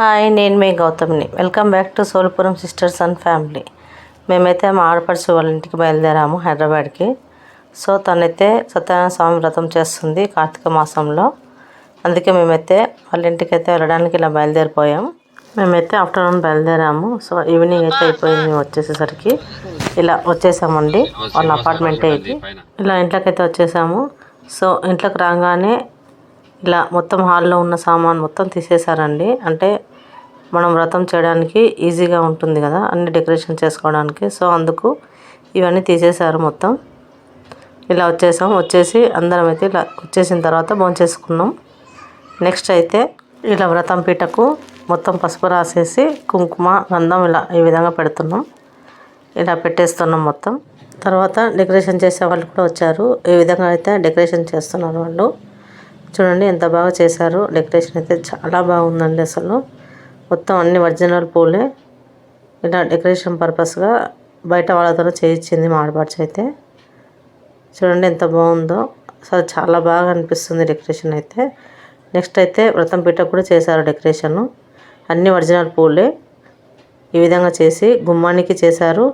Hi నేను మీ గౌతమ్ని. Welcome back to Solpuram sisters and family. మేమైతే మా ఆడపడుచు వాళ్ళ ఇంటికి బయలుదేరాము హైదరాబాద్కి. సో తనైతే సత్యనారాయణ స్వామి వ్రతం చేస్తుంది కార్తీక మాసంలో. అందుకే మేమైతే వాళ్ళ ఇంటికి అయితే వెళ్ళడానికి ఇలా బయలుదేరిపోయాం. మేమైతే ఆఫ్టర్నూన్ బయలుదేరాము. సో ఈవినింగ్ అయితే అయిపోయింది వచ్చేసేసరికి. ఇలా వచ్చేసామండి. వాళ్ళ అపార్ట్మెంటే ఇది ఇలా ఇంట్లోకి అయితే వచ్చేసాము. సో ఇంట్లోకి రాగానే ఇలా మొత్తం హాల్లో ఉన్న సామాన్ మొత్తం తీసేశారండి. అంటే మనం వ్రతం చేయడానికి ఈజీగా ఉంటుంది కదా అన్ని డెకరేషన్ చేసుకోవడానికి. సో అందుకు ఇవన్నీ తీసేశారు మొత్తం. ఇలా వచ్చేసాం. వచ్చేసి అందరం అయితే ఇలా వచ్చేసిన తర్వాత భోంచేసుకున్నాం నెక్స్ట్ అయితే ఇలా వ్రతం పీటకు మొత్తం పసుపు రాసేసి కుంకుమ గంధం ఇలా ఈ విధంగా పెడుతున్నాం. ఇలా పెట్టేస్తున్నాం మొత్తం. తర్వాత డెకరేషన్ చేసే వాళ్ళు కూడా వచ్చారు. ఈ విధంగా అయితే డెకరేషన్ చేస్తున్నారు వాళ్ళు. చూడండి ఎంత బాగా చేశారు. డెకరేషన్ అయితే చాలా బాగుందండి అసలు. మొత్తం అన్ని ఒరిజినల్ పూలే. ఇలా డెకరేషన్ పర్పస్గా బయట వాళ్ళతో చేయించింది మాడబాట్స్ అయితే. చూడండి ఎంత బాగుందో. అసలు చాలా బాగా అనిపిస్తుంది డెకరేషన్ అయితే. నెక్స్ట్ అయితే వ్రతం పీట కూడా చేశారు డెకరేషను. అన్ని ఒరిజినల్ పూలే. ఈ విధంగా చేసి గుమ్మానికి చేశారు.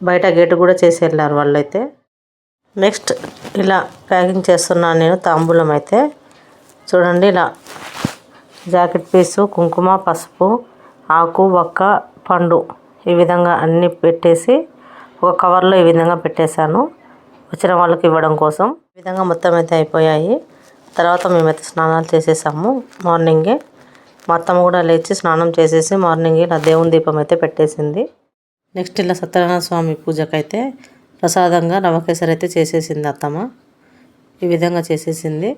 బయట గేటు కూడా చేసి వెళ్ళారు వాళ్ళైతే. నెక్స్ట్ ఇలా ప్యాకింగ్ చేస్తున్నాను నేను తాంబూలం అయితే. చూడండి ఇలా జాకెట్ పీసు కుంకుమ పసుపు ఆకు వక్క పండు ఈ విధంగా అన్నీ పెట్టేసి ఒక కవర్లో ఈ విధంగా పెట్టేశాను. వచ్చిన వాళ్ళకి ఇవ్వడం కోసం. ఈ విధంగా మొత్తం అయితే అయిపోయాయి. తర్వాత మేమైతే స్నానాలు చేసేసాము మార్నింగే. మా అత్తమ్మ కూడా లేచి స్నానం చేసేసి మార్నింగ్ ఇలా దేవుని దీపం అయితే పెట్టేసింది. నెక్స్ట్ ఇలా సత్యనారాయణ స్వామి పూజకైతే ప్రసాదంగా నవకేసరి అయితే చేసేసింది అత్తమ్మ. ఈ విధంగా చేసేసింది.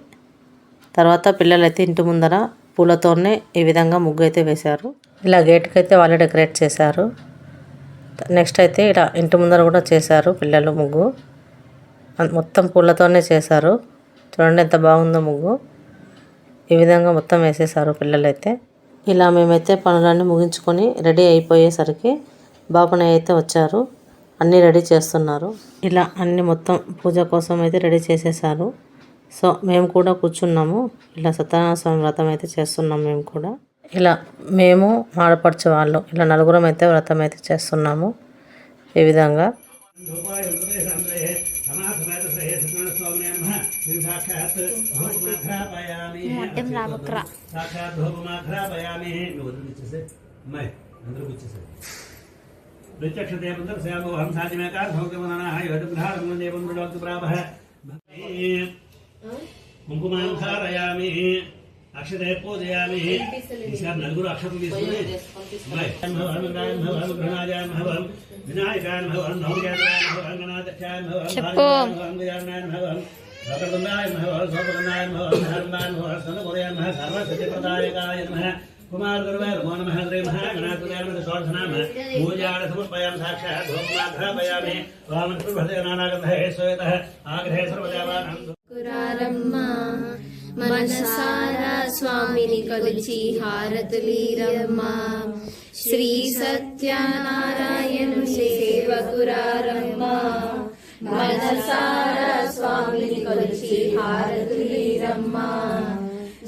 తర్వాత పిల్లలైతే ఇంటి ముందర పూలతోనే ఈ విధంగా ముగ్గు అయితే వేశారు. ఇలా గేట్కి అయితే వాళ్ళే డెకరేట్ చేశారు. నెక్స్ట్ అయితే ఇలా ఇంటి ముందర కూడా చేశారు పిల్లలు ముగ్గు. మొత్తం పూలతోనే చేశారు. చూడండి ఎంత బాగుందో ముగ్గు. ఈ విధంగా మొత్తం వేసేసారు పిల్లలైతే. ఇలా మేమైతే పనులన్నీ ముగించుకొని రెడీ అయిపోయేసరికి బాబునయ్య అయితే వచ్చారు. అన్నీ రెడీ చేస్తున్నారు. ఇలా అన్ని మొత్తం పూజ కోసం అయితే రెడీ చేసేసారు. సో మేము కూడా కూర్చున్నాము. ఇలా సత్యనారాయణ స్వామి వ్రతం అయితే చేస్తున్నాం మేము కూడా. ఇలా మేము ఆడపడుచు వాళ్ళు ఇలా నలుగురం అయితే వ్రతం అయితే చేస్తున్నాము ఈ విధంగా. మొట్టం प्रत्यक्षते पुत्रस्यामोहं साध्यमेकार्थौकमनाः योगबुधारमदेवं विलोकप्रापः कुङ्कुमां धारयामि अक्षते पूजयामि नल्गुरु अक्षरं गृणायामहवं विनायकान्भवं नौजायामहवङ्गनाथ्यान्भवङ्गयामहवं भगवन्दायमहवं सोपगन्दायमहवं धर्मान्भवं सनुपदयामः सर्वसत्यप्रदायकाय नमः వినాయకాన్ భవన్ గృహణాయాన్ భవన్ వినాయకాన్ భవన్ నౌజాయాన్ భవన్ గణాధ్యక్షాన్ భవన్ చెప్పు. భవన్ గజానాన్ భవన్ లోకవృందాయ నమః సోపవృందాయ నమః ధర్మాన్ నమః సన్నపురయాయ నమః సర్వసిద్ధిప్రదాయకాయ నమః కుమార్ గురువే నమో నమః శ్రీ మహాగణాధిపతయ నమః షోడశనామ పూజాడ సమర్పయామి సాక్షాత్ ధూపమాఘ్రాపయామి వామంత్రిభృతే నానాగంధే శ్వేతః ఆగ్రహే సర్వదేవానాం కురారమ్మ మనసారా స్వామిని కొలిచి హారతులీరమ్మ శ్రీ సత్యనారాయణ సేవకురారమ్మ మనసారా స్వామిని కొలిచి హారతులీరమ్మ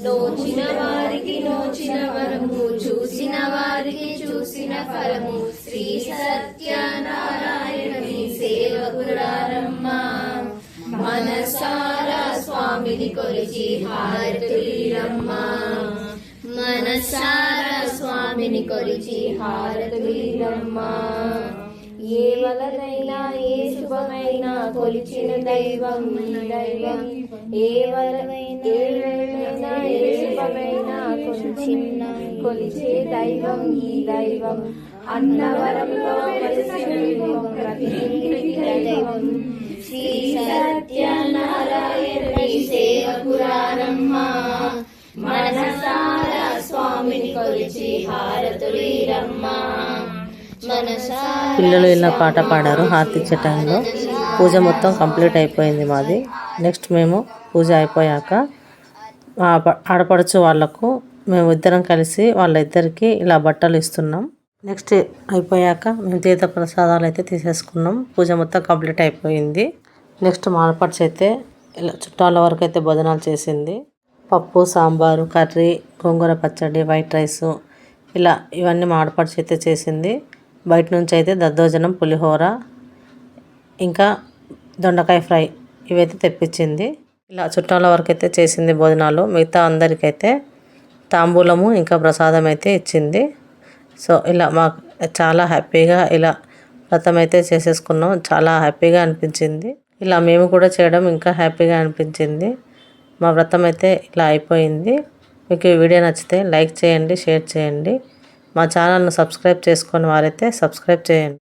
నోచిన వారికి నోచిన వరము చూసిన వారికి చూసిన ఫలము. శ్రీ సత్యనారాయణుని సేవకురారమ్మా. మనసారా స్వామిని కొలిచి హారతులీరమ్మ. మనసారా స్వామిని కొలిచి హారతులీరమ్మ. ఏ వలనైనా ఏ శుభమైనా కొలిచిన దైవం దైవం. ఏ వలనైనా దైవమైనా వేళైనా కొలిచే దైవం ఈ దైవం. అన్నవరంలో దైవం శ్రీ సత్యనారాయణ సేవ పురాణమ్మ సత్యనారాయణుని మనసారా స్వామిని కొలిచి హారతులీరమ్మ. పిల్లలు ఇలా పాట పాడారు హారతి ఇచ్చే టైంలో. పూజ మొత్తం కంప్లీట్ అయిపోయింది మాది. నెక్స్ట్ మేము పూజ అయిపోయాక ఆడపడుచు వాళ్ళకు మేము ఇద్దరం కలిసి వాళ్ళిద్దరికి ఇలా బట్టలు ఇస్తున్నాం. నెక్స్ట్ అయిపోయాక మేము తీర్థ ప్రసాదాలు అయితే తీసేసుకున్నాం. పూజ మొత్తం కంప్లీట్ అయిపోయింది. నెక్స్ట్ మా ఆడపడుచు అయితే ఇలా చుట్టాల వరకు అయితే భోజనాలు చేసింది. పప్పు సాంబారు కర్రీ గోంగూర పచ్చడి వైట్ రైసు ఇలా ఇవన్నీ మా ఆడపడుచు అయితే చేసింది. బయట నుంచి అయితే దద్దోజనం పులిహోర ఇంకా దొండకాయ ఫ్రై ఇవైతే తెప్పించింది. ఇలా చుట్టాల వరకు అయితే చేసింది భోజనాలు. మిగతా అందరికైతే తాంబూలము ఇంకా ప్రసాదం అయితే ఇచ్చింది. సో ఇలా మాకు చాలా హ్యాపీగా ఇలా వ్రతం అయితే చేసేసుకున్నాం. చాలా హ్యాపీగా అనిపించింది. ఇలా మేము కూడా చేయడం ఇంకా హ్యాపీగా అనిపించింది. మా వ్రతం అయితే ఇలా అయిపోయింది. మీకు ఈ వీడియో నచ్చితే లైక్ చేయండి షేర్ చేయండి. మా ఛానల్ను సబ్స్క్రైబ్ చేసుకొని వారైతే సబ్స్క్రైబ్ చేయండి.